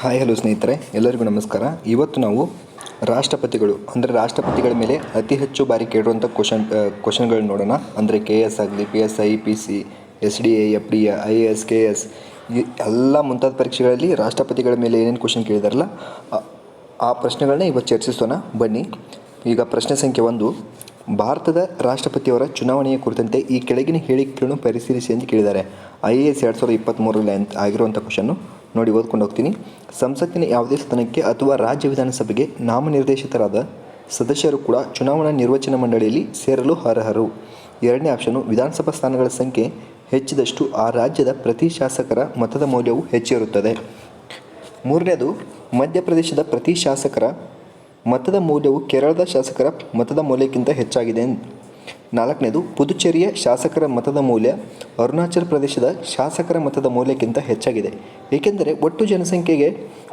Hi, hello ಸ್ನೇಹಿತರೆ, ಎಲ್ಲರಿಗೂ ನಮಸ್ಕಾರ. ಇವತ್ತು ನಾವು ರಾಷ್ಟ್ರಪತಿಗಳು, ಅಂದರೆ ರಾಷ್ಟ್ರಪತಿಗಳ ಮೇಲೆ ಅತಿ ಹೆಚ್ಚು ಬಾರಿ ಕೇಳಿರುವಂಥ ಕ್ವಶನ್ ಕ್ವಶನ್ಗಳನ್ನ ನೋಡೋಣ. ಅಂದರೆ ಕೆ ಎಸ್ ಆಗಲಿ P S I P C S D A F D I A S K S ಈ ಎಲ್ಲ ಮುಂತಾದ ಪರೀಕ್ಷೆಗಳಲ್ಲಿ ರಾಷ್ಟ್ರಪತಿಗಳ ಮೇಲೆ ಏನೇನು ಕ್ವಶನ್ ಕೇಳಿದಾರಲ್ಲ, ಆ- ಆ ಪ್ರಶ್ನೆಗಳನ್ನ ಇವತ್ತು ಚರ್ಚಿಸೋಣ. ಬನ್ನಿ. ಈಗ ಪ್ರಶ್ನೆ ಸಂಖ್ಯೆ ಒಂದು. ಭಾರತದ ರಾಷ್ಟ್ರಪತಿಯವರ ಚುನಾವಣೆಯ ಕುರಿತಂತೆ ಈ ಕೆಳಗಿನ ಹೇಳಿಕೆಗಳನ್ನು ಪರಿಶೀಲಿಸಿ ಎಂದು ಕೇಳಿದ್ದಾರೆ. ಐ ಎ ಎಸ್ ಎರಡು ಸಾವಿರದ ಇಪ್ಪತ್ತ್ಮೂರರಲ್ಲಿ ಅಂತ ಆಗಿರುವಂಥ ಕ್ವಶನ್ನು ನೋಡಿ ಓದ್ಕೊಂಡು ಹೋಗ್ತೀನಿ. ಸಂಸತ್ತಿನ ಯಾವುದೇ ಸದನಕ್ಕೆ ಅಥವಾ ರಾಜ್ಯ ವಿಧಾನಸಭೆಗೆ ನಾಮನಿರ್ದೇಶಿತರಾದ ಸದಸ್ಯರು ಕೂಡ ಚುನಾವಣಾ ನಿರ್ವಚನ ಮಂಡಳಿಯಲ್ಲಿ ಸೇರಲು ಅರ್ಹರು. ಎರಡನೇ ಆಪ್ಷನು, ವಿಧಾನಸಭಾ ಸ್ಥಾನಗಳ ಸಂಖ್ಯೆ ಹೆಚ್ಚಿದಷ್ಟು ಆ ರಾಜ್ಯದ ಪ್ರತಿ ಶಾಸಕರ ಮತದ ಮೌಲ್ಯವು ಹೆಚ್ಚಿರುತ್ತದೆ. ಮೂರನೇದು, ಮಧ್ಯಪ್ರದೇಶದ ಪ್ರತಿ ಶಾಸಕರ ಮತದ ಮೌಲ್ಯವು ಕೇರಳದ ಶಾಸಕರ ಮತದ ಮೌಲ್ಯಕ್ಕಿಂತ ಹೆಚ್ಚಾಗಿದೆ. ನಾಲ್ಕನೇದು, ಪುದುಚೇರಿಯ ಶಾಸಕರ ಮತದ ಮೌಲ್ಯ ಅರುಣಾಚಲ ಪ್ರದೇಶದ ಶಾಸಕರ ಮತದ ಮೌಲ್ಯಕ್ಕಿಂತ ಹೆಚ್ಚಾಗಿದೆ. ಏಕೆಂದರೆ ಒಟ್ಟು ಜನಸಂಖ್ಯೆಗೆ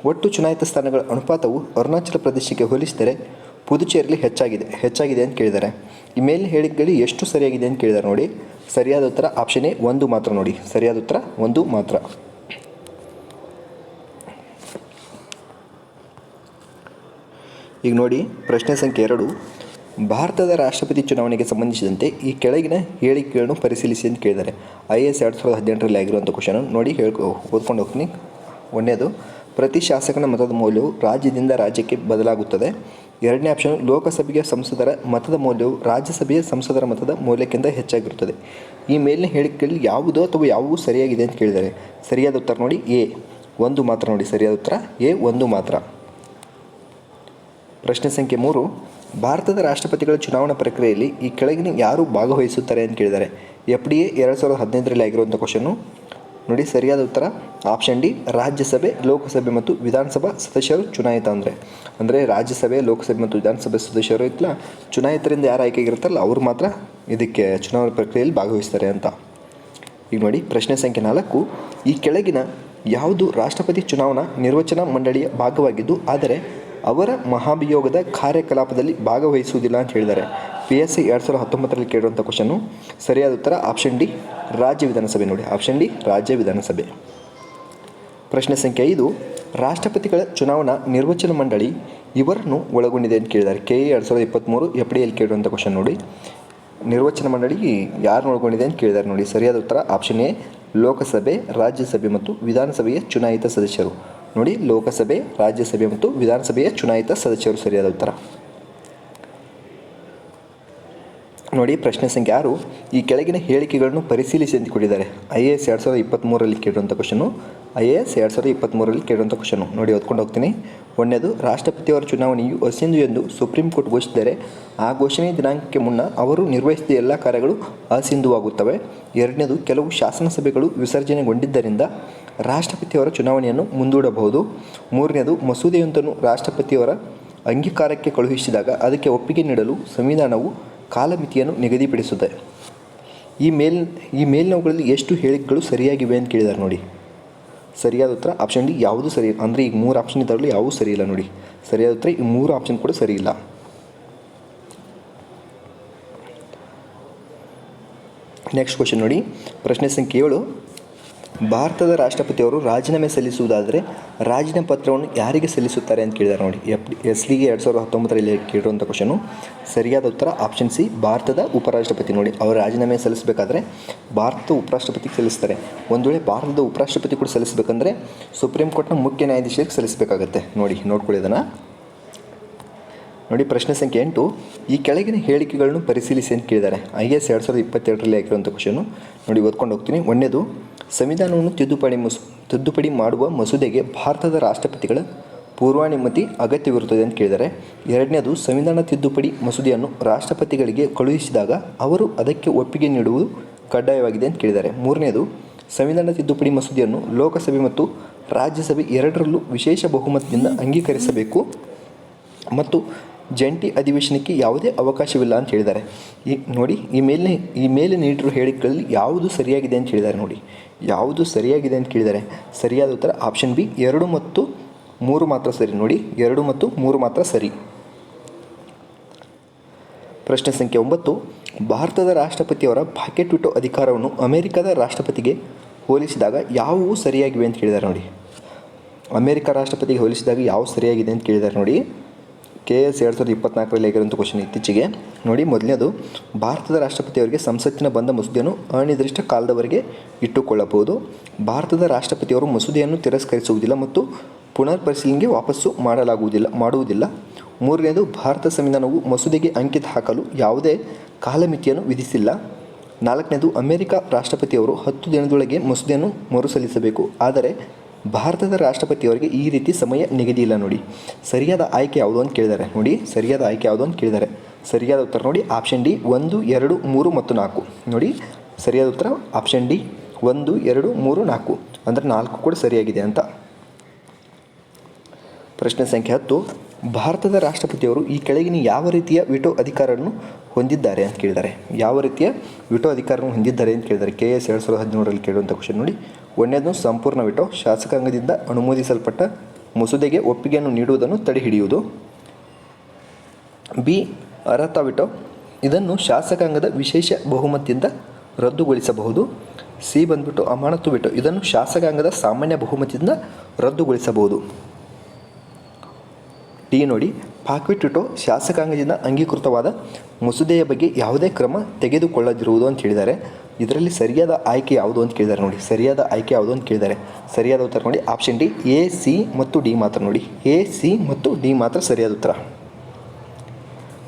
ಒಟ್ಟು ಚುನಾಯಿತ ಸ್ಥಾನಗಳ ಅನುಪಾತವು ಅರುಣಾಚಲ ಪ್ರದೇಶಕ್ಕೆ ಹೋಲಿಸಿದರೆ ಪುದುಚೇರಿಯಲ್ಲಿ ಹೆಚ್ಚಾಗಿದೆ. ಹೆಚ್ಚಾಗಿದೆ ಅಂತ ಕೇಳಿದ್ದಾರೆ ಈ ಮೇಲೆ ಹೇಳಿಕೆಗಳು ಎಷ್ಟು ಸರಿಯಾಗಿದೆ ಅಂತ ಕೇಳಿದ್ದಾರೆ ನೋಡಿ. ಸರಿಯಾದ ಉತ್ತರ ಆಪ್ಷನ್ ಎ, ಒಂದು ಮಾತ್ರ ನೋಡಿ. ಸರಿಯಾದ ಉತ್ತರ, ಒಂದು ಮಾತ್ರ. ಈಗ ನೋಡಿ ಪ್ರಶ್ನೆ ಸಂಖ್ಯೆ ಎರಡು. ಭಾರತದ ರಾಷ್ಟ್ರಪತಿ ಚುನಾವಣೆಗೆ ಸಂಬಂಧಿಸಿದಂತೆ ಈ ಕೆಳಗಿನ ಹೇಳಿಕೆಗಳನ್ನು ಪರಿಶೀಲಿಸಿ ಅಂತ ಕೇಳಿದ್ದಾರೆ. ಐ ಎಸ್ ಎರಡು ಸಾವಿರದ ಹದಿನೆಂಟರಲ್ಲಿ ಆಗಿರುವಂಥ ಕ್ವಶನ್ ನೋಡಿ ಹೇಳ್ಕೊ ಓದ್ಕೊಂಡು ಹೋಗ್ತೀನಿ. ಒಂದನೇದು, ಪ್ರತಿ ಶಾಸಕನ ಮತದ ಮೌಲ್ಯವು ರಾಜ್ಯದಿಂದ ರಾಜ್ಯಕ್ಕೆ ಬದಲಾಗುತ್ತದೆ. ಎರಡನೇ ಆಪ್ಷನ್ ಲೋಕಸಭೆಯ ಸಂಸದರ ಮತದ ಮೌಲ್ಯವು ರಾಜ್ಯಸಭೆಯ ಸಂಸದರ ಮತದ ಮೌಲ್ಯಕ್ಕಿಂತ ಹೆಚ್ಚಾಗಿರುತ್ತದೆ. ಈ ಮೇಲಿನ ಹೇಳಿಕೆಗಳಲ್ಲಿ ಯಾವುದು ಅಥವಾ ಯಾವುವು ಸರಿಯಾಗಿದೆ ಅಂತ ಕೇಳಿದ್ದಾರೆ. ಸರಿಯಾದ ಉತ್ತರ ನೋಡಿ, ಎ. ಒಂದು ಮಾತ್ರ ನೋಡಿ, ಸರಿಯಾದ ಉತ್ತರ, ಎ. ಒಂದು ಮಾತ್ರ. ಪ್ರಶ್ನೆ ಸಂಖ್ಯೆ ಮೂರು ಭಾರತದ ರಾಷ್ಟ್ರಪತಿಗಳ ಚುನಾವಣಾ ಪ್ರಕ್ರಿಯೆಯಲ್ಲಿ ಈ ಕೆಳಗಿನ ಯಾರು ಭಾಗವಹಿಸುತ್ತಾರೆ ಅಂತ ಕೇಳಿದ್ದಾರೆ. ಎಫ್ ಡಿ ಎ ಎರಡು ಸಾವಿರದ ಹದಿನೈದರಲ್ಲಿ ಆಗಿರುವಂಥ ಕ್ವಶನ್ನು ನೋಡಿ, ಸರಿಯಾದ ಉತ್ತರ. ಆಪ್ಷನ್ ಡಿ, ರಾಜ್ಯಸಭೆ, ಲೋಕಸಭೆ ಮತ್ತು ವಿಧಾನಸಭಾ ಸದಸ್ಯರು ಚುನಾಯಿತ ಅಂದರೆ. ಅಂದರೆ ರಾಜ್ಯಸಭೆ, ಲೋಕಸಭೆ ಮತ್ತು ವಿಧಾನಸಭೆ ಸದಸ್ಯರು ಇತ್ತಲ್ಲ ಚುನಾಯಿತರಿಂದ ಯಾರು ಆಯ್ಕೆಗಿರುತ್ತಲ್ಲ ಅವರು ಮಾತ್ರ ಇದಕ್ಕೆ ಚುನಾವಣಾ ಪ್ರಕ್ರಿಯೆಯಲ್ಲಿ ಭಾಗವಹಿಸ್ತಾರೆ ಅಂತ. ಈಗ ನೋಡಿ, ಪ್ರಶ್ನೆ ಸಂಖ್ಯೆ ನಾಲ್ಕು. ಈ ಕೆಳಗಿನ ಯಾವುದು ರಾಷ್ಟ್ರಪತಿ ಚುನಾವಣಾ ನಿರ್ವಚನ ಮಂಡಳಿಯ ಭಾಗವಾಗಿದ್ದು, ಆದರೆ ಅವರ ಮಹಾಭಿಯೋಗದ ಕಾರ್ಯಕಲಾಪದಲ್ಲಿ ಭಾಗವಹಿಸುವುದಿಲ್ಲ ಅಂತ ಹೇಳಿದ್ದಾರೆ. ಪಿ ಎಸ್ ಸಿ ಎರಡು ಸಾವಿರದ ಹತ್ತೊಂಬತ್ತರಲ್ಲಿ ಕೇಳುವಂಥ ಕ್ವಶನ್ನು ಸರಿಯಾದ ಉತ್ತರ ಆಪ್ಷನ್ ಡಿ, ರಾಜ್ಯ ವಿಧಾನಸಭೆ ನೋಡಿ. ಆಪ್ಷನ್ ಡಿ, ರಾಜ್ಯ ವಿಧಾನಸಭೆ. ಪ್ರಶ್ನೆ ಸಂಖ್ಯೆ ಐದು, ರಾಷ್ಟ್ರಪತಿಗಳ ಚುನಾವಣಾ ನಿರ್ವಚನ ಮಂಡಳಿ ಇವರನ್ನು ಒಳಗೊಂಡಿದೆ ಅಂತ ಕೇಳಿದ್ದಾರೆ. ಕೆ ಎ ಎರಡು ಸಾವಿರದ ಇಪ್ಪತ್ತ್ಮೂರು ಎಫ್ ಡಿ ಎಲ್ಲಿ ಕೇಳುವಂಥ ಕ್ವಶನ್ ನೋಡಿ. ನಿರ್ವಚನ ಮಂಡಳಿ ಯಾರನ್ನು ಒಳಗೊಂಡಿದೆ ಅಂತ ಕೇಳಿದ್ದಾರೆ ನೋಡಿ. ಸರಿಯಾದ ಉತ್ತರ ಆಪ್ಷನ್ ಎ, ಲೋಕಸಭೆ, ರಾಜ್ಯಸಭೆ ಮತ್ತು ವಿಧಾನಸಭೆಯ ಚುನಾಯಿತ ಸದಸ್ಯರು. ನೋಡಿ ಲೋಕಸಭೆ ರಾಜ್ಯಸಭೆ ಮತ್ತು ವಿಧಾನಸಭೆಯ ಚುನಾಯಿತ ಸದಸ್ಯರು ಸರಿಯಾದ ಉತ್ತರ. ನೋಡಿ, ಪ್ರಶ್ನೆ ಸಂಖ್ಯೆ ಆರು. ಈ ಕೆಳಗಿನ ಹೇಳಿಕೆಗಳನ್ನು ಪರಿಶೀಲಿಸಿ ಅಂತ ಕೊಟ್ಟಿದ್ದಾರೆ. ಐ ಎ ಎಸ್ ಎರಡು ಸಾವಿರದ ಇಪ್ಪತ್ತ್ಮೂರರಲ್ಲಿ ಕೇಳಿರುವಂಥ ಕ್ವಶನು ಐ ಎ ಎಸ್ ಎರಡು ಸಾವಿರದ ಇಪ್ಪತ್ತ್ಮೂರರಲ್ಲಿ ಕೇಳುವಂಥ ಕ್ವಶನು ನೋಡಿ, ಓದ್ಕೊಂಡು ಹೋಗ್ತೀನಿ. ಒಂದನೇದು, ರಾಷ್ಟ್ರಪತಿಯವರ ಚುನಾವಣೆಯು ಅಸಿಂಧು ಎಂದು ಸುಪ್ರೀಂ ಕೋರ್ಟ್ ಘೋಷಿಸಿದರೆ, ಆ ಘೋಷಣೆ ದಿನಾಂಕಕ್ಕೆ ಮುನ್ನ ಅವರು ನಿರ್ವಹಿಸಿದ ಎಲ್ಲ ಕಾರ್ಯಗಳು ಅಸಿಂಧುವಾಗುತ್ತವೆ. ಎರಡನೇದು, ಕೆಲವು ಶಾಸನಸಭೆಗಳು ವಿಸರ್ಜನೆಗೊಂಡಿದ್ದರಿಂದ ರಾಷ್ಟ್ರಪತಿಯವರ ಚುನಾವಣೆಯನ್ನು ಮುಂದೂಡಬಹುದು. ಮೂರನೇದು, ಮಸೂದೆಯೊಂದನ್ನು ರಾಷ್ಟ್ರಪತಿಯವರ ಅಂಗೀಕಾರಕ್ಕೆ ಕಳುಹಿಸಿದಾಗ ಅದಕ್ಕೆ ಒಪ್ಪಿಗೆ ನೀಡಲು ಸಂವಿಧಾನವು ಕಾಲಮಿತಿಯನ್ನು ನಿಗದಿಪಡಿಸುತ್ತೆ ಈ ಮೇಲ್, ಈ ಮೇಲ್ನವುಗಳಲ್ಲಿ ಎಷ್ಟು ಹೇಳಿಕೆಗಳು ಸರಿಯಾಗಿವೆ ಅಂತ ಕೇಳಿದ್ದಾರೆ ನೋಡಿ. ಸರಿಯಾದ ಉತ್ತರ ಆಪ್ಷನ್ ಡಿ ಯಾವುದು ಸರಿ, ಅಂದರೆ ಈಗ ಮೂರು ಆಪ್ಷನ್ ಇದ್ದಾರಲ್ಲ, ಯಾವುದೂ ಸರಿ ಇಲ್ಲ ನೋಡಿ. ಸರಿಯಾದ ಉತ್ತರ ಈ ಮೂರು ಆಪ್ಷನ್ ಕೂಡ ಸರಿ ಇಲ್ಲ. ನೆಕ್ಸ್ಟ್ ಕ್ವಶನ್ ನೋಡಿ. ಪ್ರಶ್ನೆ ಸಂಖ್ಯೆ ಏಳು. ಭಾರತದ ರಾಷ್ಟ್ರಪತಿಯವರು ರಾಜೀನಾಮೆ ಸಲ್ಲಿಸುವುದಾದರೆ ರಾಜೀನಾಮೆ ಪತ್ರವನ್ನು ಯಾರಿಗೆ ಸಲ್ಲಿಸುತ್ತಾರೆ ಅಂತ ಕೇಳಿದ್ದಾರೆ ನೋಡಿ. ಎಫ್ ಎಸ್ ಲಿಗೆ ಎರಡು ಸಾವಿರದ ಹತ್ತೊಂಬತ್ತರಲ್ಲಿ ಕೇಳಿರುವಂಥ ಕ್ವಶನು ಸರಿಯಾದ ಉತ್ತರ ಆಪ್ಷನ್ ಸಿ ಭಾರತದ ಉಪರಾಷ್ಟ್ರಪತಿ ನೋಡಿ. ಅವರು ರಾಜೀನಾಮೆ ಸಲ್ಲಿಸಬೇಕಾದ್ರೆ ಭಾರತದ ಉಪರಾಷ್ಟ್ರಪತಿಗೆ ಸಲ್ಲಿಸ್ತಾರೆ. ಒಂದು ವೇಳೆ ಭಾರತದ ಉಪರಾಷ್ಟ್ರಪತಿ ಕೂಡ ಸಲ್ಲಿಸಬೇಕಂದ್ರೆ ಸುಪ್ರೀಂ ಕೋರ್ಟ್ನ ಮುಖ್ಯ ನ್ಯಾಯಾಧೀಶರಿಗೆ ಸಲ್ಲಿಸಬೇಕಾಗತ್ತೆ. ನೋಡಿ, ನೋಡ್ಕೊಳ್ಳಿ ಅದನ್ನು. ನೋಡಿ, ಪ್ರಶ್ನೆ ಸಂಖ್ಯೆ ಎಂಟು. ಈ ಕೆಳಗಿನ ಹೇಳಿಕೆಗಳನ್ನು ಪರಿಶೀಲಿಸಿ ಅಂತ ಕೇಳಿದ್ದಾರೆ ಐ ಎಸ್ ಎರಡು ಸಾವಿರದ ಇಪ್ಪತ್ತೆರಡರಲ್ಲಿ ಹಾಕಿರುವಂಥ ಕ್ವಶನು ನೋಡಿ, ಓದ್ಕೊಂಡು ಹೋಗ್ತೀನಿ. ಒಂದನೇದು ಸಂವಿಧಾನವನ್ನು ತಿದ್ದುಪಡಿ ಮಸು, ತಿದ್ದುಪಡಿ ಮಾಡುವ ಮಸೂದೆಗೆ ಭಾರತದ ರಾಷ್ಟ್ರಪತಿಗಳ ಪೂರ್ವಾನುಮತಿ ಅಗತ್ಯವಿರುತ್ತದೆ ಅಂತ ಕೇಳಿದರೆ, ಎರಡನೇದು ಸಂವಿಧಾನ ತಿದ್ದುಪಡಿ ಮಸೂದೆಯನ್ನು ರಾಷ್ಟ್ರಪತಿಗಳಿಗೆ ಕಳುಹಿಸಿದಾಗ ಅವರು ಅದಕ್ಕೆ ಒಪ್ಪಿಗೆ ನೀಡುವುದು ಕಡ್ಡಾಯವಾಗಿದೆ ಅಂತ ಕೇಳಿದ್ದಾರೆ ಮೂರನೇದು ಸಂವಿಧಾನ ತಿದ್ದುಪಡಿ ಮಸೂದೆಯನ್ನು ಲೋಕಸಭೆ ಮತ್ತು ರಾಜ್ಯಸಭೆ ಎರಡರಲ್ಲೂ ವಿಶೇಷ ಬಹುಮತದಿಂದ ಅಂಗೀಕರಿಸಬೇಕು ಮತ್ತು ಜಂಟಿ ಅಧಿವೇಶನಕ್ಕೆ ಯಾವುದೇ ಅವಕಾಶವಿಲ್ಲ ಅಂತ ಹೇಳಿದ್ದಾರೆ. ಈ ನೋಡಿ, ಈ ಮೇಲಿನ, ಈ ಮೇಲೆ ನೀಡಿರುವ ಹೇಳಿಕೆಗಳಲ್ಲಿ ಯಾವುದು ಸರಿಯಾಗಿದೆ ಅಂತ ಹೇಳಿದ್ದಾರೆ ನೋಡಿ. ಯಾವುದು ಸರಿಯಾಗಿದೆ ಅಂತ ಕೇಳಿದ್ದಾರೆ. ಸರಿಯಾದ ಉತ್ತರ ಆಪ್ಷನ್ ಬಿ ಎರಡು ಮತ್ತು ಮೂರು ಮಾತ್ರ ಸರಿ ನೋಡಿ. ಎರಡು ಮತ್ತು ಮೂರು ಮಾತ್ರ ಸರಿ. ಪ್ರಶ್ನೆ ಸಂಖ್ಯೆ ಒಂಬತ್ತು, ಭಾರತದ ರಾಷ್ಟ್ರಪತಿಯವರ ಪಾಕೆಟ್ ವಿಟೋ ಅಧಿಕಾರವನ್ನು ಅಮೆರಿಕದ ರಾಷ್ಟ್ರಪತಿಗೆ ಹೋಲಿಸಿದಾಗ ಯಾವುವು ಸರಿಯಾಗಿವೆ ಅಂತ ಕೇಳಿದ್ದಾರೆ ನೋಡಿ. ಅಮೇರಿಕ ರಾಷ್ಟ್ರಪತಿಗೆ ಹೋಲಿಸಿದಾಗ ಯಾವ ಸರಿಯಾಗಿದೆ ಅಂತ ಕೇಳಿದ್ದಾರೆ ನೋಡಿ. ಕೆ ಎಸ್ ಎರಡು ಸಾವಿರದ ಇಪ್ಪತ್ನಾಲ್ಕರಲ್ಲಿ ಆಗಿರುವಂಥ ಕ್ವಶನ್ ಇತ್ತೀಚೆಗೆ, ನೋಡಿ ಮೊದಲನೇದು, ಭಾರತದ ರಾಷ್ಟ್ರಪತಿಯವರಿಗೆ ಸಂಸತ್ತಿನ ಬಂದ ಮಸೂದೆಯನ್ನು ಅನಿರ್ದಿಷ್ಟ ಕಾಲದವರೆಗೆ ಇಟ್ಟುಕೊಳ್ಳಬಹುದು. ಭಾರತದ ರಾಷ್ಟ್ರಪತಿಯವರು ಮಸೂದೆಯನ್ನು ತಿರಸ್ಕರಿಸುವುದಿಲ್ಲ ಮತ್ತು ಪುನರ್ ಪರಿಶೀಲನೆಗೆ ವಾಪಸ್ಸು ಮಾಡಲಾಗುವುದಿಲ್ಲ, ಮಾಡುವುದಿಲ್ಲ. ಮೂರನೇದು, ಭಾರತ ಸಂವಿಧಾನವು ಮಸೂದೆಗೆ ಅಂಕಿತ ಹಾಕಲು ಯಾವುದೇ ಕಾಲಮಿತಿಯನ್ನು ವಿಧಿಸಿಲ್ಲ. ನಾಲ್ಕನೇದು, ಅಮೆರಿಕ ರಾಷ್ಟ್ರಪತಿಯವರು ಹತ್ತು ದಿನದೊಳಗೆ ಮಸೂದೆಯನ್ನು ಮರುಸಲ್ಲಿಸಬೇಕು. ಆದರೆ ಭಾರತದ ರಾಷ್ಟ್ರಪತಿಯವರಿಗೆ ಈ ರೀತಿ ಸಮಯ ನಿಗದಿ ಇಲ್ಲ ನೋಡಿ. ಸರಿಯಾದ ಆಯ್ಕೆ ಯಾವುದು ಅಂತ ಕೇಳಿದ್ದಾರೆ ನೋಡಿ, ಸರಿಯಾದ ಆಯ್ಕೆ ಯಾವುದು ಅಂತ ಕೇಳಿದ್ದಾರೆ ಸರಿಯಾದ ಉತ್ತರ ನೋಡಿ ಆಪ್ಷನ್ ಡಿ ಒಂದು, ಎರಡು, ಮೂರು ಮತ್ತು ನಾಲ್ಕು. ನೋಡಿ, ಸರಿಯಾದ ಉತ್ತರ ಆಪ್ಷನ್ ಡಿ ಒಂದು, ಎರಡು, ಮೂರು, ನಾಲ್ಕು. ಅಂದರೆ ನಾಲ್ಕು ಕೂಡ ಸರಿಯಾಗಿದೆ ಅಂತ. ಪ್ರಶ್ನೆ ಸಂಖ್ಯೆ ಹತ್ತು. ಭಾರತದ ರಾಷ್ಟ್ರಪತಿಯವರು ಈ ಕೆಳಗಿನ ಯಾವ ರೀತಿಯ ವಿಟೋ ಅಧಿಕಾರವನ್ನು ಹೊಂದಿದ್ದಾರೆ ಅಂತ ಕೇಳಿದ್ದಾರೆ ಯಾವ ರೀತಿಯ ವಿಟೋ ಅಧಿಕಾರವನ್ನು ಹೊಂದಿದ್ದಾರೆ ಅಂತ ಕೇಳಿದ್ದಾರೆ ಕೆ ಎಸ್ ಎರಡು ಸಾವಿರದ ಹದಿನೇಳರಲ್ಲಿ ಕೇಳುವಂಥ ಕ್ವಶನ್ ನೋಡಿ. ಒಂದನೇದು ಸಂಪೂರ್ಣ ವಿಟೋ ಶಾಸಕಾಂಗದಿಂದ ಅನುಮೋದಿಸಲ್ಪಟ್ಟ ಮಸೂದೆಗೆ ಒಪ್ಪಿಗೆಯನ್ನು ನೀಡುವುದನ್ನು ತಡೆಹಿಡಿಯುವುದು. ಬಿ. ಅರ್ಹತಾ ವಿಟೋ. ಇದನ್ನು ಶಾಸಕಾಂಗದ ವಿಶೇಷ ಬಹುಮತದಿಂದ ರದ್ದುಗೊಳಿಸಬಹುದು. ಸಿ. ಬಂದ್ಬಿಟ್ಟು ಅಮಾನತು ವಿಟೋ. ಇದನ್ನು ಶಾಸಕಾಂಗದ ಸಾಮಾನ್ಯ ಬಹುಮತದಿಂದ ರದ್ದುಗೊಳಿಸಬಹುದು. ಡಿ. ನೋಡಿ. ಪಾಕ್ವಿಟ್ ವಿಟೋ ಶಾಸಕಾಂಗದಿಂದ ಅಂಗೀಕೃತವಾದ ಮಸೂದೆಯ ಬಗ್ಗೆ ಯಾವುದೇ ಕ್ರಮ ತೆಗೆದುಕೊಳ್ಳದಿರುವುದು ಅಂತ ಹೇಳಿದ್ದಾರೆ. ಇದರಲ್ಲಿ ಸರಿಯಾದ ಆಯ್ಕೆ ಯಾವುದು ಅಂತ ಕೇಳಿದ್ದಾರೆ ನೋಡಿ. ಸರಿಯಾದ ಆಯ್ಕೆ ಯಾವುದು ಅಂತ ಕೇಳಿದ್ದಾರೆ. ಸರಿಯಾದ ಉತ್ತರ ನೋಡಿ. ಆಪ್ಷನ್ ಡಿ, ಎ, ಸಿ ಮತ್ತು ಡಿ ಮಾತ್ರ ನೋಡಿ. ಎ, ಸಿ ಮತ್ತು ಡಿ ಮಾತ್ರ ಸರಿಯಾದ ಉತ್ತರ.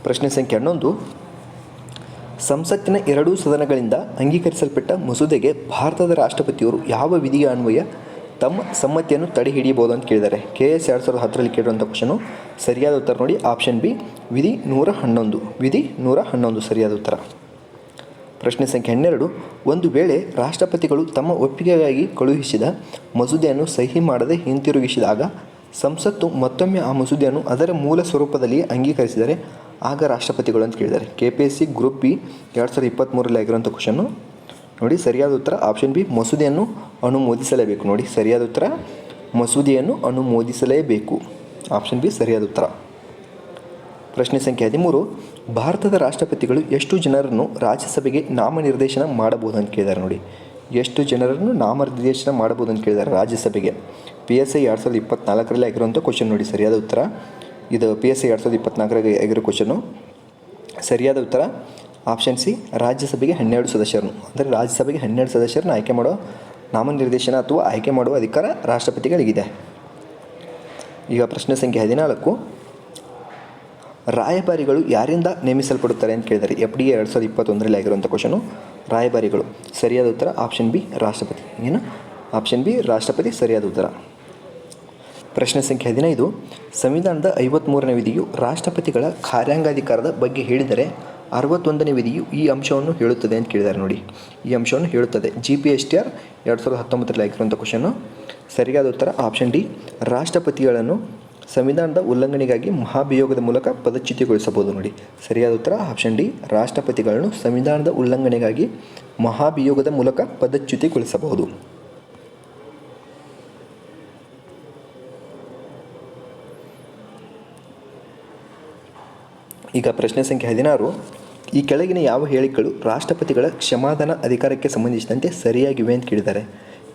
ಪ್ರಶ್ನೆ ಸಂಖ್ಯೆ ಹನ್ನೊಂದು. ಸಂಸತ್ತಿನ ಎರಡೂ ಸದನಗಳಿಂದ ಅಂಗೀಕರಿಸಲ್ಪಟ್ಟ ಮಸೂದೆಗೆ ಭಾರತದ ರಾಷ್ಟ್ರಪತಿಯವರು ಯಾವ ವಿಧಿಯ ಅನ್ವಯ ತಮ್ಮ ಸಮ್ಮತಿಯನ್ನು ತಡೆ ಹಿಡಿಯಬಹುದು ಅಂತ ಕೇಳಿದ್ದಾರೆ. ಕೆ ಎಸ್ ಎರಡು ಸಾವಿರದ ಹತ್ತರಲ್ಲಿ ಕೇಳಿರುವಂಥ ಕ್ವಶನು ಸರಿಯಾದ ಉತ್ತರ ನೋಡಿ. ಆಪ್ಷನ್ ಬಿ ವಿಧಿ ನೂರ ಹನ್ನೊಂದು. ವಿಧಿ ನೂರ ಹನ್ನೊಂದು ಸರಿಯಾದ ಉತ್ತರ. ಪ್ರಶ್ನೆ ಸಂಖ್ಯೆ ಹನ್ನೆರಡು, ಒಂದು ವೇಳೆ ರಾಷ್ಟ್ರಪತಿಗಳು ತಮ್ಮ ಒಪ್ಪಿಗೆಗಾಗಿ ಕಳುಹಿಸಿದ ಮಸೂದೆಯನ್ನು ಸಹಿ ಮಾಡದೆ ಹಿಂತಿರುಗಿಸಿದಾಗ ಸಂಸತ್ತು ಮತ್ತೊಮ್ಮೆ ಆ ಮಸೂದೆಯನ್ನು ಅದರ ಮೂಲ ಸ್ವರೂಪದಲ್ಲಿ ಅಂಗೀಕರಿಸಿದರೆ ಆಗ ರಾಷ್ಟ್ರಪತಿಗಳು ಅಂತ ಕೇಳಿದ್ದಾರೆ. K P S C group B ಎರಡು ಸಾವಿರದ ಇಪ್ಪತ್ತ್ಮೂರರಲ್ಲಿ ಆಗಿರುವಂಥ ಕ್ವಶನ್ನು ನೋಡಿ ಸರಿಯಾದ ಉತ್ತರ ಆಪ್ಷನ್ ಬಿ ಮಸೂದೆಯನ್ನು ಅನುಮೋದಿಸಲೇಬೇಕು. ನೋಡಿ ಸರಿಯಾದ ಉತ್ತರ, ಮಸೂದೆಯನ್ನು ಅನುಮೋದಿಸಲೇಬೇಕು. ಆಪ್ಷನ್ ಬಿ ಸರಿಯಾದ ಉತ್ತರ. ಪ್ರಶ್ನೆ ಸಂಖ್ಯೆ ಹದಿಮೂರು, ಭಾರತದ ರಾಷ್ಟ್ರಪತಿಗಳು ಎಷ್ಟು ಜನರನ್ನು ರಾಜ್ಯಸಭೆಗೆ ನಾಮನಿರ್ದೇಶನ ಮಾಡಬಹುದು ಅಂತ ಕೇಳಿದ್ದಾರೆ ನೋಡಿ. ಎಷ್ಟು ಜನರನ್ನು ನಾಮನಿರ್ದೇಶನ ಮಾಡಬಹುದು ಅಂತ ಕೇಳಿದ್ದಾರೆ ರಾಜ್ಯಸಭೆಗೆ. ಪಿ ಎಸ್ ಐ ಎರಡು ಸಾವಿರದ ಇಪ್ಪತ್ನಾಲ್ಕರಲ್ಲಿ ಆಗಿರುವಂಥ ಕ್ವಶನ್ ನೋಡಿ, ಸರಿಯಾದ ಉತ್ತರ. ಇದು ಪಿ ಎಸ್ ಐ ಎರಡು ಸಾವಿರದ ಇಪ್ಪತ್ನಾಲ್ಕರಾಗ ಆಗಿರೋ ಕ್ವಶನು ಸರಿಯಾದ ಉತ್ತರ ಆಪ್ಷನ್ ಸಿ, ರಾಜ್ಯಸಭೆಗೆ ಹನ್ನೆರಡು ಸದಸ್ಯರನ್ನು. ಅಂದರೆ ರಾಜ್ಯಸಭೆಗೆ ಹನ್ನೆರಡು ಸದಸ್ಯರನ್ನು ಆಯ್ಕೆ ಮಾಡೋ ನಾಮನಿರ್ದೇಶನ ಅಥವಾ ಆಯ್ಕೆ ಮಾಡುವ ಅಧಿಕಾರ ರಾಷ್ಟ್ರಪತಿಗಳಿಗಿದೆ. ಈಗ ಪ್ರಶ್ನೆ ಸಂಖ್ಯೆ ಹದಿನಾಲ್ಕು. ರಾಯಭಾರಿಗಳು ಯಾರಿಂದ ನೇಮಿಸಲ್ಪಡುತ್ತಾರೆ ಅಂತ ಕೇಳಿದ್ದಾರೆ ಎಫ್ ಡಿ ಎರಡು ಸಾವಿರದ ಇಪ್ಪತ್ತೊಂದರಲ್ಲಿ ಆಗಿರುವಂಥ ಕ್ವಶನು ರಾಯಭಾರಿಗಳು. ಸರಿಯಾದ ಉತ್ತರ ಆಪ್ಷನ್ ಬಿ, ರಾಷ್ಟ್ರಪತಿ. ಏನು? ಆಪ್ಷನ್ ಬಿ, ರಾಷ್ಟ್ರಪತಿ ಸರಿಯಾದ ಉತ್ತರ. ಪ್ರಶ್ನೆ ಸಂಖ್ಯೆ ಹದಿನೈದು. ಸಂವಿಧಾನದ ಐವತ್ತ್ಮೂರನೇ ವಿಧಿಯು ರಾಷ್ಟ್ರಪತಿಗಳ ಕಾರ್ಯಾಂಗಾಧಿಕಾರದ ಬಗ್ಗೆ ಹೇಳಿದರೆ ಅರವತ್ತೊಂದನೇ ವಿಧಿಯು ಈ ಅಂಶವನ್ನು ಹೇಳುತ್ತದೆ ಅಂತ ಕೇಳಿದ್ದಾರೆ ನೋಡಿ. ಈ ಅಂಶವನ್ನು ಹೇಳುತ್ತದೆ. G P S T R ಎರಡು ಸಾವಿರದ ಹತ್ತೊಂಬತ್ತರಲ್ಲಿ ಆಗಿರುವಂಥ ಕ್ವಶನ್ನು ಸರಿಯಾದ ಉತ್ತರ ಆಪ್ಷನ್ ಡಿ ರಾಷ್ಟ್ರಪತಿಗಳನ್ನು ಸಂವಿಧಾನದ ಉಲ್ಲಂಘನೆಗಾಗಿ ಮಹಾಭಿಯೋಗದ ಮೂಲಕ ಪದಚ್ಯುತಿಗೊಳಿಸಬಹುದು ನೋಡಿ. ಸರಿಯಾದ ಉತ್ತರ ಆಪ್ಷನ್ ಡಿ ರಾಷ್ಟ್ರಪತಿಗಳನ್ನು ಸಂವಿಧಾನದ ಉಲ್ಲಂಘನೆಗಾಗಿ ಮಹಾಭಿಯೋಗದ ಮೂಲಕ ಪದಚ್ಯುತಿಗೊಳಿಸಬಹುದು. ಈಗ ಪ್ರಶ್ನೆ ಸಂಖ್ಯೆ ಹದಿನಾರು. ಈ ಕೆಳಗಿನ ಯಾವ ಹೇಳಿಕೆಗಳು ರಾಷ್ಟ್ರಪತಿಗಳ ಕ್ಷಮಾದಾನ ಅಧಿಕಾರಕ್ಕೆ ಸಂಬಂಧಿಸಿದಂತೆ ಸರಿಯಾಗಿವೆ ಅಂತ ಕೇಳಿದ್ದಾರೆ.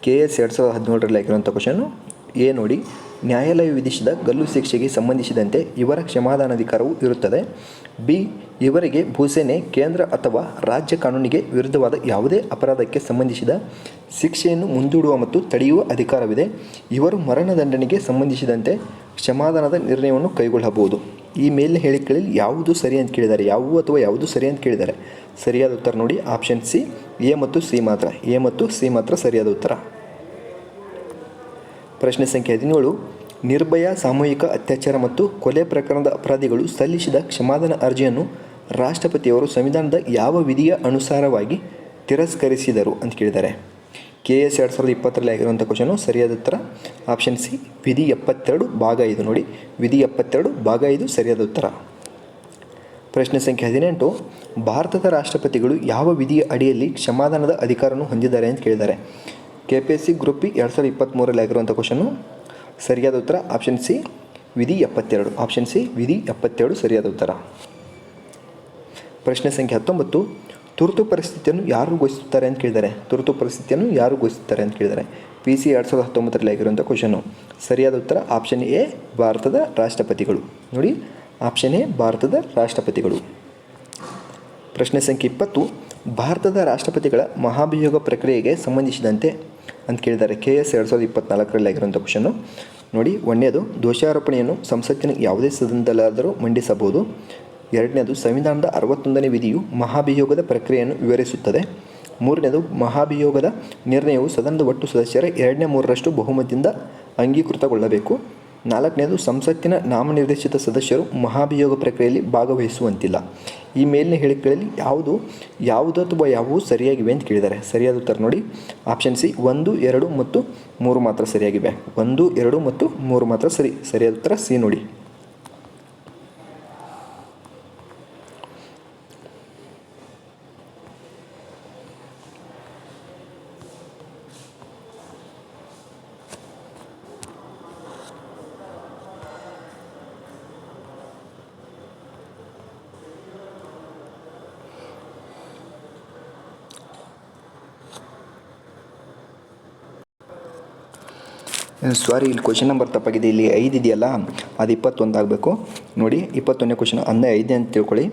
ಕೆ ಎಸ್ ಎರಡು ಸಾವಿರದ ಹದಿನೇಳರಲ್ಲಿ ಆಗಿರುವಂಥ ಕ್ವಶನು ಎ ನೋಡಿ. ನ್ಯಾಯಾಲಯ ವಿಧಿಸಿದ ಗಲ್ಲು ಶಿಕ್ಷೆಗೆ ಸಂಬಂಧಿಸಿದಂತೆ ಇವರ ಕ್ಷಮಾದಾನಾಧಿಕಾರವು ಇರುತ್ತದೆ. ಬಿ, ಇವರಿಗೆ ಭೂಸೇನೆ, ಕೇಂದ್ರ ಅಥವಾ ರಾಜ್ಯ ಕಾನೂನಿಗೆ ವಿರುದ್ಧವಾದ ಯಾವುದೇ ಅಪರಾಧಕ್ಕೆ ಸಂಬಂಧಿಸಿದ ಶಿಕ್ಷೆಯನ್ನು ಮುಂದೂಡುವ ಮತ್ತು ತಡೆಯುವ ಅಧಿಕಾರವಿದೆ. ಇವರು ಮರಣದಂಡನೆಗೆ ಸಂಬಂಧಿಸಿದಂತೆ ಕ್ಷಮಾದಾನದ ನಿರ್ಣಯವನ್ನು ಕೈಗೊಳ್ಳಬಹುದು. ಈ ಮೇಲಿನ ಹೇಳಿಕೆಗಳಲ್ಲಿ ಯಾವುದು ಸರಿ ಅಂತ ಕೇಳಿದ್ದಾರೆ ಯಾವುವು ಅಥವಾ ಯಾವುದು ಸರಿ ಅಂತ ಕೇಳಿದ್ದಾರೆ ಸರಿಯಾದ ಉತ್ತರ ನೋಡಿ. ಆಪ್ಷನ್ ಸಿ, ಎ ಮತ್ತು ಸಿ ಮಾತ್ರ. ಎ ಮತ್ತು ಸಿ ಮಾತ್ರ ಸರಿಯಾದ ಉತ್ತರ. ಪ್ರಶ್ನೆ ಸಂಖ್ಯೆ ಹದಿನೇಳು. ನಿರ್ಭಯ ಸಾಮೂಹಿಕ ಅತ್ಯಾಚಾರ ಮತ್ತು ಕೊಲೆ ಪ್ರಕರಣದ ಅಪರಾಧಿಗಳು ಸಲ್ಲಿಸಿದ ಕ್ಷಮಾದಾನ ಅರ್ಜಿಯನ್ನು ರಾಷ್ಟ್ರಪತಿಯವರು ಸಂವಿಧಾನದ ಯಾವ ವಿಧಿಯ ಅನುಸಾರವಾಗಿ ತಿರಸ್ಕರಿಸಿದರು ಅಂತ ಕೇಳಿದ್ದಾರೆ. ಕೆ ಎಸ್ ಎರಡು ಸಾವಿರದ ಇಪ್ಪತ್ತರಲ್ಲಿ ಆಗಿರುವಂಥ ಕ್ವಶನು ಸರಿಯಾದ ಉತ್ತರ? ಆಪ್ಷನ್ ಸಿ ವಿಧಿ ಎಪ್ಪತ್ತೆರಡು ಭಾಗ ಐದು ನೋಡಿ. ವಿಧಿ ಎಪ್ಪತ್ತೆರಡು ಭಾಗ ಐದು ಸರಿಯಾದ ಉತ್ತರ. ಪ್ರಶ್ನೆ ಸಂಖ್ಯೆ ಹದಿನೆಂಟು, ಭಾರತದ ರಾಷ್ಟ್ರಪತಿಗಳು ಯಾವ ವಿಧಿಯ ಅಡಿಯಲ್ಲಿ ಕ್ಷಮಾದಾನದ ಅಧಿಕಾರವನ್ನು ಹೊಂದಿದ್ದಾರೆ ಅಂತ ಕೇಳಿದ್ದಾರೆ. K P S C group ಎರಡು ಸಾವಿರದ ಇಪ್ಪತ್ತ್ಮೂರರಲ್ಲಿ ಆಗಿರುವಂಥ ಕ್ವಶನು ಸರಿಯಾದ ಉತ್ತರ? ಆಪ್ಷನ್ ಸಿ ವಿಧಿ ಎಪ್ಪತ್ತೆರಡು. ಆಪ್ಷನ್ ಸಿ ವಿಧಿ ಎಪ್ಪತ್ತೆರಡು ಸರಿಯಾದ ಉತ್ತರ. ಪ್ರಶ್ನೆ ಸಂಖ್ಯೆ ಹತ್ತೊಂಬತ್ತು ತುರ್ತು ಪರಿಸ್ಥಿತಿಯನ್ನು ಯಾರು ಘೋಷಿಸುತ್ತಾರೆ ಅಂತ ಕೇಳಿದ್ದಾರೆ ತುರ್ತು ಪರಿಸ್ಥಿತಿಯನ್ನು ಯಾರು ಘೋಷಿಸುತ್ತಾರೆ ಅಂತ ಕೇಳಿದ್ದಾರೆ ಪಿ ಸಿ ಎರಡು ಸಾವಿರದ ಹತ್ತೊಂಬತ್ತರಲ್ಲಿ ಆಗಿರುವಂಥ ಕ್ವಶನು ಸರಿಯಾದ ಉತ್ತರ ಆಪ್ಷನ್ ಎ ಭಾರತದ ರಾಷ್ಟ್ರಪತಿಗಳು. ನೋಡಿ ಆಪ್ಷನ್ ಎ ಭಾರತದ ರಾಷ್ಟ್ರಪತಿಗಳು. ಪ್ರಶ್ನೆ ಸಂಖ್ಯೆ ಇಪ್ಪತ್ತು, ಭಾರತದ ರಾಷ್ಟ್ರಪತಿಗಳ ಮಹಾಭಿಯೋಗ ಪ್ರಕ್ರಿಯೆಗೆ ಸಂಬಂಧಿಸಿದಂತೆ ಅಂತ ಕೇಳಿದ್ದಾರೆ ಕೆ ಎಸ್ ಎರಡು ಸಾವಿರದ ಇಪ್ಪತ್ನಾಲ್ಕರಲ್ಲಿ ಆಗಿರುವಂಥ ಕ್ವಶನ್ನು ನೋಡಿ, ಒಂದನೇದು, ದೋಷಾರೋಪಣೆಯನ್ನು ಸಂಸತ್ತಿನ ಯಾವುದೇ ಸದನದಲ್ಲಾದರೂ ಮಂಡಿಸಬಹುದು. ಎರಡನೇದು ಸಂವಿಧಾನದ ಅರವತ್ತೊಂದನೇ ವಿಧಿಯು ಮಹಾಭಿಯೋಗದ ಪ್ರಕ್ರಿಯೆಯನ್ನು ವಿವರಿಸುತ್ತದೆ. ಮೂರನೇದು ಮಹಾಭಿಯೋಗದ ನಿರ್ಣಯವು ಸದನದ ಒಟ್ಟು ಸದಸ್ಯರ ಎರಡನೇ ಮೂರರಷ್ಟು ಬಹುಮತದಿಂದ ಅಂಗೀಕೃತಗೊಳ್ಳಬೇಕು. ನಾಲ್ಕನೇದು ಸಂಸತ್ತಿನ ನಾಮನಿರ್ದೇಶಿತ ಸದಸ್ಯರು ಮಹಾಭಿಯೋಗ ಪ್ರಕ್ರಿಯೆಯಲ್ಲಿ ಭಾಗವಹಿಸುವಂತಿಲ್ಲ. ಈ ಮೇಲಿನ ಹೇಳಿಕೆಗಳಲ್ಲಿ ಯಾವುದು ಯಾವುದು ಅಥವಾ ಯಾವುವು ಸರಿಯಾಗಿವೆ ಅಂತ ಕೇಳಿದ್ದಾರೆ. ಸರಿಯಾದ ಉತ್ತರ ನೋಡಿ. ಆಪ್ಷನ್ ಸಿ, ಒಂದು, ಎರಡು ಮತ್ತು ಮೂರು ಮಾತ್ರ ಸರಿಯಾಗಿವೆ. ಒಂದು, ಎರಡು ಮತ್ತು ಮೂರು ಮಾತ್ರ ಸರಿ, ಸರಿಯಾದ ಉತ್ತರ ಸಿ ನೋಡಿ. ಸಾರಿ ಇಲ್ಲಿ ಕ್ವಶನ್ ನಂಬರ್ ತಪ್ಪಾಗಿದೆ. ಇಲ್ಲಿ ಐದು ಇದೆಯಲ್ಲ, ಅದು ಇಪ್ಪತ್ತೊಂದು ಆಗಬೇಕು. ನೋಡಿ, ಇಪ್ಪತ್ತೊಂದನೇ ಕ್ವಶನ್ ಅಂದೇ ಐದೇ ಅಂತ ತಿಳ್ಕೊಳ್ಳಿ.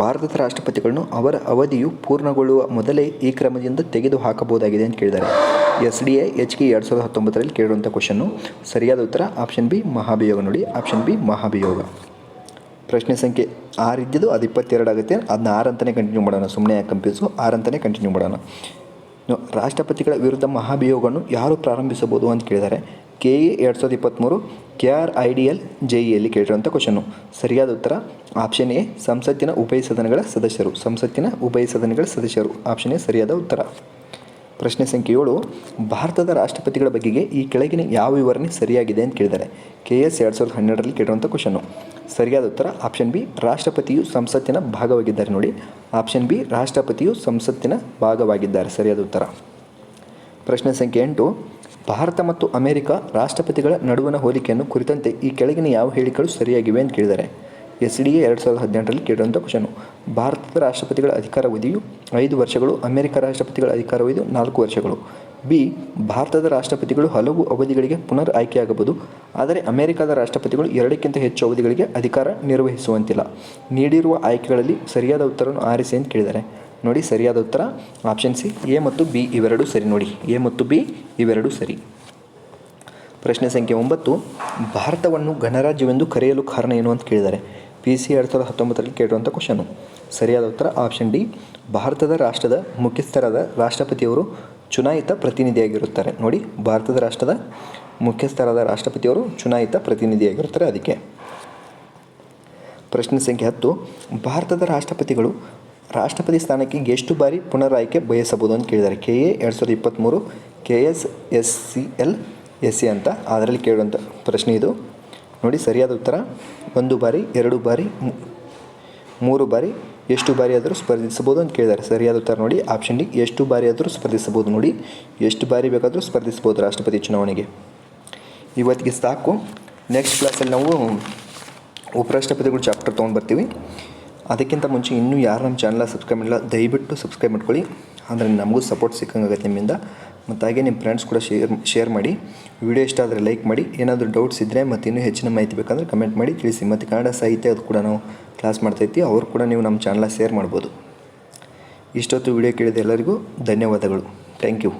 ಭಾರತದ ರಾಷ್ಟ್ರಪತಿಗಳನ್ನು ಅವರ ಅವಧಿಯು ಪೂರ್ಣಗೊಳ್ಳುವ ಮೊದಲೇ ಈ ಕ್ರಮದಿಂದ ತೆಗೆದು ಹಾಕಬಹುದಾಗಿದೆ ಅಂತ ಕೇಳಿದ್ದಾರೆ. S D A, H K ಎರಡು ಸಾವಿರದ ಹತ್ತೊಂಬತ್ತರಲ್ಲಿ ಕೇಳಿರುವಂಥ ಕ್ವಶನ್ನು ಸರಿಯಾದ ಉತ್ತರ ಆಪ್ಷನ್ ಬಿ ಮಹಾಭಿಯೋಗ. ನೋಡಿ ಆಪ್ಷನ್ ಬಿ ಮಹಾಭಿಯೋಗ. ಪ್ರಶ್ನೆ ಸಂಖ್ಯೆ ಆರು ಇದ್ದಿದ್ದು, ಅದು ಇಪ್ಪತ್ತೆರಡು ಆಗುತ್ತೆ. ಅದನ್ನ ಆರು ಅಂತಲೇ ಕಂಟಿನ್ಯೂ ಮಾಡೋಣ. ಸುಮ್ಮನೆ ಕಂಪ್ಯೂಸು ಆರು ಕಂಟಿನ್ಯೂ ಮಾಡೋಣ. ರಾಷ್ಟ್ರಪತಿಗಳ ವಿರುದ್ಧ ಮಹಾಭಿಯೋಗವನ್ನು ಯಾರು ಪ್ರಾರಂಭಿಸಬಹುದು ಅಂತ ಕೇಳಿದ್ದಾರೆ. ಕೆ ಎ ಎರಡು ಸಾವಿರದ ಇಪ್ಪತ್ತ್ಮೂರು K R I D L J ಇಯಲ್ಲಿ ಕೇಳಿರುವಂಥ ಕ್ವಶನ್ನು ಸರಿಯಾದ ಉತ್ತರ? ಆಪ್ಷನ್ ಎ ಸಂಸತ್ತಿನ ಉಭಯ ಸದನಗಳ ಸದಸ್ಯರು. ಸಂಸತ್ತಿನ ಉಭಯ ಸದನಗಳ ಸದಸ್ಯರು. ಆಪ್ಷನ್ ಎ ಸರಿಯಾದ ಉತ್ತರ. ಪ್ರಶ್ನೆ ಸಂಖ್ಯೆ ಏಳು, ಭಾರತದ ರಾಷ್ಟ್ರಪತಿಗಳ ಬಗೆಗೆ ಈ ಕೆಳಗಿನ ಯಾವ ವಿವರಣೆ ಸರಿಯಾಗಿದೆ ಅಂತ ಕೇಳಿದ್ದಾರೆ. ಕೆ ಎಸ್ ಎರಡು ಸಾವಿರದ ಹನ್ನೆರಡರಲ್ಲಿ ಕೇಳಿರುವಂಥ ಕ್ವಶನ್ನು ಸರಿಯಾದ ಉತ್ತರ? ಆಪ್ಷನ್ ಬಿ ರಾಷ್ಟ್ರಪತಿಯು ಸಂಸತ್ತಿನ ಭಾಗವಾಗಿದ್ದಾರೆ ನೋಡಿ. ಆಪ್ಷನ್ ಬಿ ರಾಷ್ಟ್ರಪತಿಯು ಸಂಸತ್ತಿನ ಭಾಗವಾಗಿದ್ದಾರೆ. ಸರಿಯಾದ ಉತ್ತರ. ಪ್ರಶ್ನೆ ಸಂಖ್ಯೆ ಎಂಟು ಭಾರತ ಮತ್ತು ಅಮೆರಿಕ ರಾಷ್ಟ್ರಪತಿಗಳ ನಡುವಿನ ಹೋಲಿಕೆಯನ್ನು ಕುರಿತಂತೆ ಈ ಕೆಳಗಿನ ಯಾವ ಹೇಳಿಕೆಗಳು ಸರಿಯಾಗಿವೆ ಎಂದು ಕೇಳಿದ್ದಾರೆ. ಎಸ್ ಡಿ ಎ ಎರಡು ಸಾವಿರದ ಹದಿನೆಂಟರಲ್ಲಿ ಕೇಳಿರುವಂಥ ಕ್ವಶನು, ಭಾರತದ ರಾಷ್ಟ್ರಪತಿಗಳ ಅಧಿಕಾರಾವಧಿಯು ಐದು ವರ್ಷಗಳು, ಅಮೆರಿಕ ರಾಷ್ಟ್ರಪತಿಗಳ ಅಧಿಕಾರಾವಧಿಯು ನಾಲ್ಕು ವರ್ಷಗಳು. ಬಿ, ಭಾರತದ ರಾಷ್ಟ್ರಪತಿಗಳು ಹಲವು ಅವಧಿಗಳಿಗೆ ಪುನರ್ ಆಯ್ಕೆಯಾಗಬಹುದು, ಆದರೆ ಅಮೆರಿಕದ ರಾಷ್ಟ್ರಪತಿಗಳು ಎರಡಕ್ಕಿಂತ ಹೆಚ್ಚು ಅವಧಿಗಳಿಗೆ ಅಧಿಕಾರ ನಿರ್ವಹಿಸುವಂತಿಲ್ಲ. ನೀಡಿರುವ ಆಯ್ಕೆಗಳಲ್ಲಿ ಸರಿಯಾದ ಉತ್ತರವನ್ನು ಆರಿಸಿ ಎಂದು ಕೇಳಿದ್ದಾರೆ. ನೋಡಿ ಸರಿಯಾದ ಉತ್ತರ. ಆಪ್ಷನ್ ಸಿ ಎ ಮತ್ತು ಬಿ ಇವೆರಡೂ ಸರಿ ನೋಡಿ. ಎ ಮತ್ತು ಬಿ ಇವೆರಡೂ ಸರಿ. ಪ್ರಶ್ನೆ ಸಂಖ್ಯೆ ಒಂಬತ್ತು, ಭಾರತವನ್ನು ಗಣರಾಜ್ಯವೆಂದು ಕರೆಯಲು ಕಾರಣ ಏನು ಅಂತ ಕೇಳಿದ್ದಾರೆ. ಪಿ ಸಿ ಎರಡು ಸಾವಿರದ ಹತ್ತೊಂಬತ್ತರಲ್ಲಿ ಕೇಳಿರುವಂಥ ಕ್ವಶನು ಸರಿಯಾದ ಉತ್ತರ ಆಪ್ಷನ್ ಡಿ ಭಾರತದ ರಾಷ್ಟ್ರದ ಮುಖ್ಯಸ್ಥರಾದ ರಾಷ್ಟ್ರಪತಿಯವರು ಚುನಾಯಿತ ಪ್ರತಿನಿಧಿಯಾಗಿರುತ್ತಾರೆ. ನೋಡಿ, ಭಾರತದ ರಾಷ್ಟ್ರದ ಮುಖ್ಯಸ್ಥರಾದ ರಾಷ್ಟ್ರಪತಿಯವರು ಚುನಾಯಿತ ಪ್ರತಿನಿಧಿಯಾಗಿರುತ್ತಾರೆ ಅದಕ್ಕೆ. ಪ್ರಶ್ನೆ ಸಂಖ್ಯೆ ಹತ್ತು, ಭಾರತದ ರಾಷ್ಟ್ರಪತಿಗಳು ರಾಷ್ಟ್ರಪತಿ ಸ್ಥಾನಕ್ಕೆ ಎಷ್ಟು ಬಾರಿ ಪುನರಾಯ್ಕೆ ಬಯಸಬಹುದು ಅಂತ ಕೇಳಿದ್ದಾರೆ. ಕೆ ಎ ಎರಡು ಸಾವಿರದ ಇಪ್ಪತ್ತ್ಮೂರು K S S C, L, S C ಅಂತ ಅದರಲ್ಲಿ ಕೇಳುವಂಥ ಪ್ರಶ್ನೆ ಇದು. ನೋಡಿ ಸರಿಯಾದ ಉತ್ತರ. ಒಂದು ಬಾರಿ, ಎರಡು ಬಾರಿ ಮೂರು ಬಾರಿ ಎಷ್ಟು ಬಾರಿ ಆದರೂ ಸ್ಪರ್ಧಿಸಬಹುದು ಅಂತ ಕೇಳಿದ್ದಾರೆ. ಸರಿಯಾದ ಉತ್ತರ ನೋಡಿ. ಆಪ್ಷನ್ ಡಿ, ಎಷ್ಟು ಬಾರಿ ಆದರೂ ಸ್ಪರ್ಧಿಸಬಹುದು. ನೋಡಿ. ಎಷ್ಟು ಬಾರಿ ಬೇಕಾದರೂ ಸ್ಪರ್ಧಿಸಬಹುದು ರಾಷ್ಟ್ರಪತಿ ಚುನಾವಣೆಗೆ. ಇವತ್ತಿಗೆ ಸಾಕು. ನೆಕ್ಸ್ಟ್ ಕ್ಲಾಸಲ್ಲಿ ನಾವು ಉಪರಾಷ್ಟ್ರಪತಿಗಳು ಚಾಪ್ಟರ್ ತೊಗೊಂಡು ಬರ್ತೀವಿ. ಅದಕ್ಕಿಂತ ಮುಂಚೆ ಇನ್ನೂ ಯಾರು ನಮ್ಮ ಚಾನಲ್ ಸಬ್ಸ್ಕ್ರೈಬ್ ಮಾಡಿಲ್ಲ, ದಯವಿಟ್ಟು ಸಬ್ಸ್ಕ್ರೈಬ್ ಮಾಡ್ಕೊಳ್ಳಿ. ಅಂದರೆ ನಮಗೂ ಸಪೋರ್ಟ್ ಸಿಕ್ಕಂಗಾಗತ್ತೆ ನಿಮ್ಮಿಂದ. ಮತ್ತು ಹಾಗೆ ನಿಮ್ಮ ಫ್ರೆಂಡ್ಸ್ ಕೂಡ ಶೇರ್ ಶೇರ್ ಮಾಡಿ. ವಿಡಿಯೋ ಇಷ್ಟ ಆದರೆ ಲೈಕ್ ಮಾಡಿ. ಏನಾದರೂ ಡೌಟ್ಸ್ ಇದ್ದರೆ ಮತ್ತು ಇನ್ನೂ ಹೆಚ್ಚಿನ ಮಾಹಿತಿ ಬೇಕಂದರೆ ಕಮೆಂಟ್ ಮಾಡಿ. ತಿಳಿಸಿ. ಮತ್ತು ಕನ್ನಡ ಸಾಹಿತ್ಯ ಅದು ಕೂಡ ನಾವು ಕ್ಲಾಸ್ ಮಾಡ್ತೈತಿ. ಅವರು ಕೂಡ ನೀವು ನಮ್ಮ ಚಾನಲ್ ಶೇರ್ ಮಾಡ್ಬೋದು. ಇಷ್ಟೊತ್ತು ವಿಡಿಯೋ ಕೇಳಿದ ಎಲ್ಲರಿಗೂ ಧನ್ಯವಾದಗಳು. Thank you